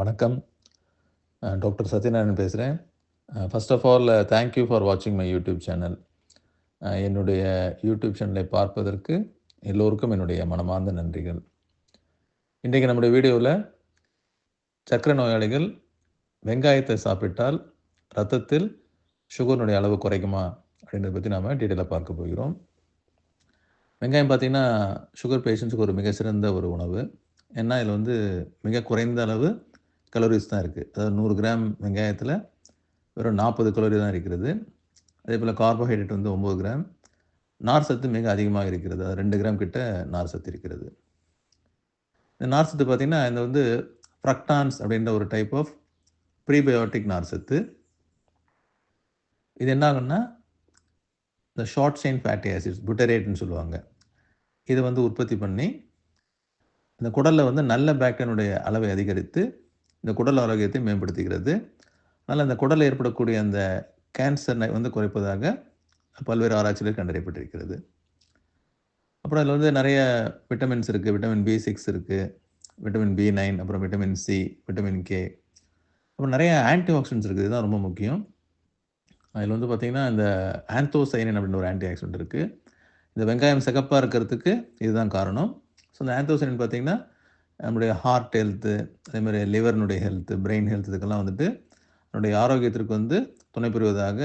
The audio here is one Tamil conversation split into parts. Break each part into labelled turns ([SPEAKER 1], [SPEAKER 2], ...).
[SPEAKER 1] வணக்கம். டாக்டர் சத்யநாராயணன் பேசுகிறேன் first of all thank you for வாட்சிங் மை யூடியூப் சேனல் என்னுடைய யூடியூப் சேனலை பார்ப்பதற்கு எல்லோருக்கும் என்னுடைய மனமார்ந்த நன்றிகள். இன்றைக்கு நம்முடைய வீடியோவில் சக்கர நோயாளிகள் வெங்காயத்தை சாப்பிட்டால் ரத்தத்தில் சுகருடைய அளவு குறைக்குமா அப்படின்றத பற்றி நாம் டீட்டெயிலாக பார்க்க போகிறோம். வெங்காயம் பார்த்திங்கன்னா சுகர் பேஷண்ட்ஸுக்கு ஒரு மிக சிறந்த ஒரு உணவு. ஏன்னா இதில் வந்து மிக குறைந்த அளவு கலோரிஸ் தான் இருக்குது அதாவது நூறு கிராம் வெங்காயத்தில் வெறும் நாற்பது கலோரி தான் இருக்கிறது. அதே போல் கார்போஹைட்ரேட் வந்து ஒம்பது கிராம். நார் சத்து மிக அதிகமாக இருக்கிறது. அது ரெண்டு கிராம் கிட்ட நார் சத்து இருக்கிறது. இந்த நார் சத்து பார்த்திங்கன்னா இந்த வந்து ஃப்ரக்டான்ஸ் அப்படின்ற ஒரு டைப் ஆஃப் ப்ரீபயோட்டிக் நார் சத்து. இது என்ன ஆகுன்னா இந்த ஷார்ட் செயின் ஃபேட்டி ஆசிட்ஸ் புட்டரேட்னு சொல்லுவாங்க. இதை வந்து உற்பத்தி பண்ணி இந்த குடலில் வந்து நல்ல பேக்டீரியனுடைய அளவை அதிகரித்து இந்த குடல் ஆரோக்கியத்தை மேம்படுத்துகிறது அதனால் அந்த குடலில் ஏற்படக்கூடிய அந்த கேன்சர் வந்து குறைப்பதாக பல்வேறு ஆராய்ச்சிகள் கண்டறியப்பட்டிருக்கிறது. அப்புறம் அதில் வந்து நிறைய விட்டமின்ஸ் இருக்குது விட்டமின் பி சிக்ஸ் இருக்குது விட்டமின் பி நைன் அப்புறம் விட்டமின் சி விட்டமின் கே அப்புறம் நிறைய ஆன்டி ஆக்சிடென்ட்ஸ் இருக்குது இதுதான் ரொம்ப முக்கியம். அதில் வந்து பார்த்திங்கன்னா இந்த ஆந்தோசைனின் அப்படின்னு ஒரு ஆன்டி ஆக்சிடென்ட் இருக்குது இந்த வெங்காயம் சிகப்பாக இருக்கிறதுக்கு இதுதான் காரணம். ஸோ இந்த ஆந்தோசைனின் பார்த்திங்கன்னா நம்முடைய ஹார்ட் ஹெல்த்து அதேமாதிரி லிவர்னுடைய ஹெல்த்து பிரெயின் ஹெல்த் இதுக்கெல்லாம் வந்துட்டு நம்முடைய ஆரோக்கியத்திற்கு வந்து துணை புரிவதாக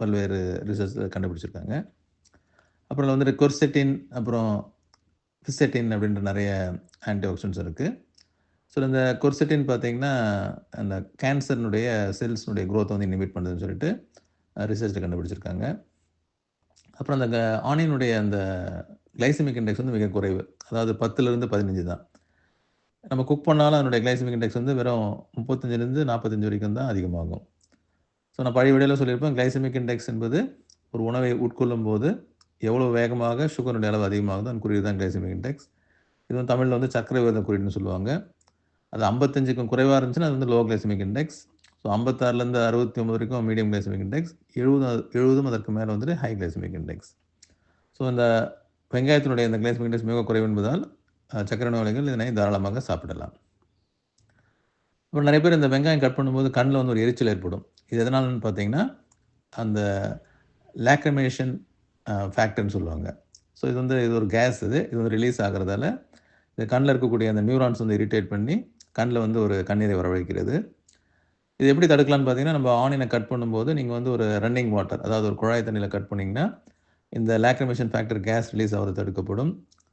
[SPEAKER 1] பல்வேறு ரிசர்ச் கண்டுபிடிச்சிருக்காங்க. அப்புறம் வந்துட்டு கொர்செட்டின் அப்புறம் ஃபிசெட்டின் அப்படின்ற நிறைய ஆன்டி ஆக்சிடென்ட்ஸ் இருக்குது ஸோ இந்த கொர்செட்டின் பார்த்திங்கன்னா அந்த கேன்சர்னுடைய செல்ஸ்னுடைய க்ரோத்தை வந்து இனிமேட் பண்ணுதுன்னு சொல்லிட்டு ரிசர்ச்சில் கண்டுபிடிச்சிருக்காங்க. அப்புறம் அந்த ஆனியனுடைய அந்த கிளைசமிக் இண்டெக்ஸ் வந்து மிக குறைவு. அதாவது பத்துலேருந்து பதினஞ்சு தான். நம்ம குக் பண்ணாலும் அதனுடைய கிளைசமிக் இண்டெக்ஸ் வந்து வெறும் முப்பத்தஞ்சிலேருந்து நாற்பத்தஞ்சு வரைக்கும் தான் அதிகமாகும். ஸோ நான் பழைய வீடியோவில் சொல்லியிருப்பேன் கிளைசமிக் இண்டெக்ஸ் என்பது ஒரு உணவை உட்கொள்ளும் போது எவ்வளோ வேகமாக சுகருடைய அளவு அதிகமாகுதோ அந்த குறியீடு தான் கிளைசமிக் இண்டெக்ஸ் இது வந்து தமிழில் வந்து சக்கரை விரதம் குறியீடுன்னு சொல்லுவாங்க. அது ஐம்பத்தஞ்சுக்கும் குறைவாக இருந்துச்சுன்னா அது வந்து லோ கிளைசமிக் இண்டெக்ஸ் ஸோ ஐம்பத்தாறுலேருந்து அறுபத்தி ஒம்பது வரைக்கும் மீடியம் கிளைசமிக் இண்டெக்ஸ் எழுபது எழுபதும் அதற்கு மேலே வந்துட்டு ஹை கிளைசமிக் இண்டெக்ஸ் ஸோ இந்த வெங்காயத்தினுடைய இந்த கிளைசமிக் இண்டெக்ஸ் மிக குறைவு என்பதால் சக்கரை நோயாளிகள் இதனை தாராளமாக சாப்பிடலாம். அப்புறம் நிறைய பேர் இந்த வெங்காயம் கட் பண்ணும்போது கண்ணில் வந்து ஒரு எரிச்சல் ஏற்படும். இது எதனாலன்னு பார்த்தீங்கன்னா அந்த லேக்ரமேஷன் ஃபேக்டர்னு சொல்லுவாங்க. ஸோ இது வந்து இது ஒரு கேஸ் இது. இது வந்து ரிலீஸ் ஆகிறதால இந்த கண்ணில் இருக்கக்கூடிய அந்த நியூரான்ஸ் வந்து இரிட்டேட் பண்ணி கண்ணில் வந்து ஒரு கண்ணீரை வரவழைக்கிறது. இது எப்படி தடுக்கலாம்னு பார்த்தீங்கன்னா நம்ம ஆனினை கட் பண்ணும்போது நீங்கள் வந்து ஒரு ரன்னிங் வாட்டர் அதாவது ஒரு குழாய் தண்ணியில் கட் பண்ணிங்கன்னா இந்த லேக்ரிமேஷன் ஃபேக்டர் கேஸ் ரிலீஸ் ஆகிறது தடுக்கப்படும்.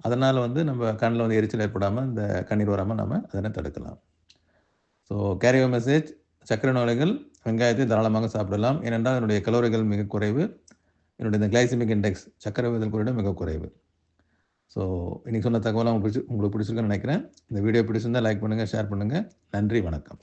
[SPEAKER 1] அதனால் வந்து நம்ம கண்ணில் வந்து எரிச்சல் ஏற்படாமல் இந்த கண்ணீர் வராமல் நம்ம அதனை தடுக்கலாம். ஸோ கேரியோ மெசேஜ் சக்கரை நோய்கள் வெங்காயத்தை தாராளமாக சாப்பிடலாம். ஏனென்றால் என்னுடைய கலோரிகள் மிக குறைவு. என்னுடைய இந்த கிளைசிமிக் இண்டெக்ஸ் சக்கரை விதல் குறியீடு மிக குறைவு. ஸோ இன்றைக்கி சொன்ன தகவலாம் உங்களுக்கு பிடிச்சி உங்களுக்கு பிடிச்சிருக்குன்னு நினைக்கிறேன். இந்த வீடியோ பிடிச்சிருந்தால் லைக் பண்ணுங்கள் ஷேர் பண்ணுங்கள் நன்றி வணக்கம்.